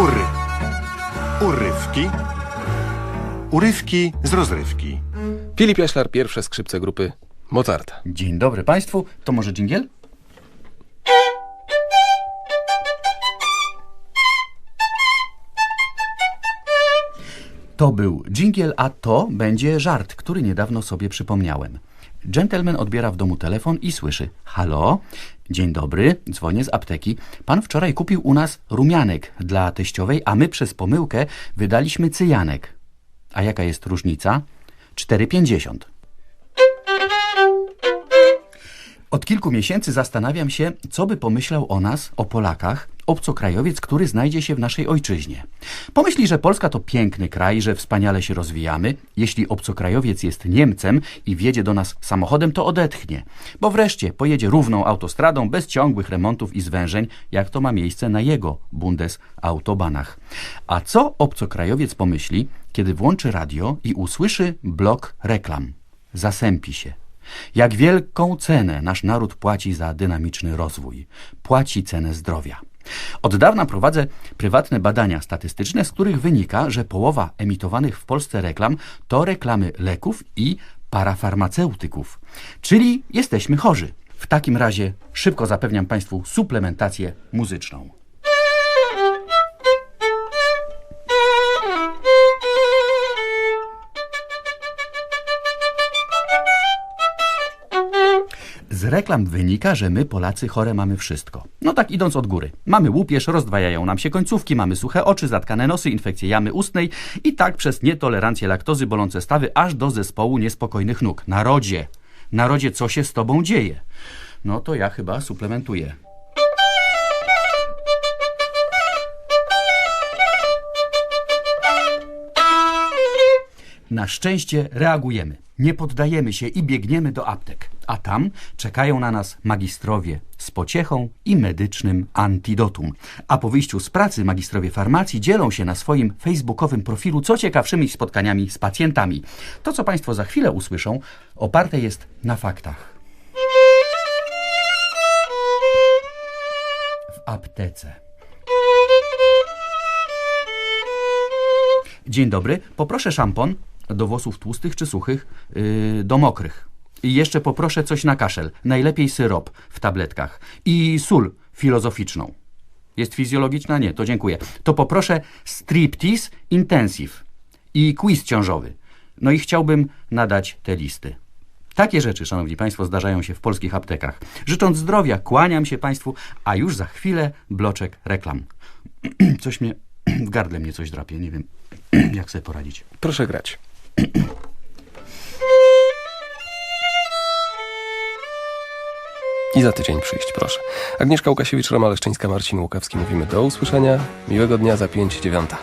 Ury. Urywki. Urywki z rozrywki. Filip Jaślar, pierwsze skrzypce grupy Mozarta. Dzień dobry Państwu. To może dżingiel? To był dżingiel, a to będzie żart, który niedawno sobie przypomniałem. Gentleman odbiera w domu telefon i słyszy: Halo, dzień dobry, dzwonię z apteki. Pan wczoraj kupił u nas rumianek dla teściowej, a my przez pomyłkę wydaliśmy cyjanek. A jaka jest różnica? 4,50. Od kilku miesięcy zastanawiam się, co by pomyślał o nas, o Polakach, obcokrajowiec, który znajdzie się w naszej ojczyźnie. Pomyśli, że Polska to piękny kraj, że wspaniale się rozwijamy. Jeśli obcokrajowiec jest Niemcem i wjedzie do nas samochodem, to odetchnie, bo wreszcie pojedzie równą autostradą bez ciągłych remontów i zwężeń, jak to ma miejsce na jego Bundesautobanach. A co obcokrajowiec pomyśli, kiedy włączy radio i usłyszy blok reklam? Zasępi się. Jak wielką cenę nasz naród płaci za dynamiczny rozwój. Płaci cenę zdrowia. Od dawna prowadzę prywatne badania statystyczne, z których wynika, że połowa emitowanych w Polsce reklam to reklamy leków i parafarmaceutyków. Czyli jesteśmy chorzy. W takim razie szybko zapewniam Państwu suplementację muzyczną. Z reklam wynika, że my Polacy chore mamy wszystko. No tak idąc od góry. Mamy łupież, rozdwajają nam się końcówki, mamy suche oczy, zatkane nosy, infekcje jamy ustnej i tak przez nietolerancję laktozy, bolące stawy, aż do zespołu niespokojnych nóg. Narodzie, narodzie, co się z tobą dzieje? No to ja chyba suplementuję. Na szczęście reagujemy. Nie poddajemy się i biegniemy do aptek. A tam czekają na nas magistrowie z pociechą i medycznym antidotum. A po wyjściu z pracy magistrowie farmacji dzielą się na swoim facebookowym profilu co ciekawszymi spotkaniami z pacjentami. To, co Państwo za chwilę usłyszą, oparte jest na faktach. W aptece. Dzień dobry, poproszę szampon do włosów tłustych czy suchych, yy, do mokrych. I jeszcze poproszę coś na kaszel, najlepiej syrop w tabletkach i sól filozoficzną. Jest fizjologiczna? Nie, to dziękuję. To poproszę striptease intensive i quiz ciążowy. No i chciałbym nadać te listy. Takie rzeczy, szanowni państwo, zdarzają się w polskich aptekach. Życząc zdrowia, kłaniam się państwu, a już za chwilę bloczek reklam. Coś mnie, w gardle mnie coś drapie, nie wiem, jak sobie poradzić. Proszę grać. I za tydzień przyjść, proszę. Agnieszka Łukasiewicz, Roma Leszczyńska, Marcin Łukawski. Mówimy do usłyszenia. Miłego dnia za pięć dziewiąta.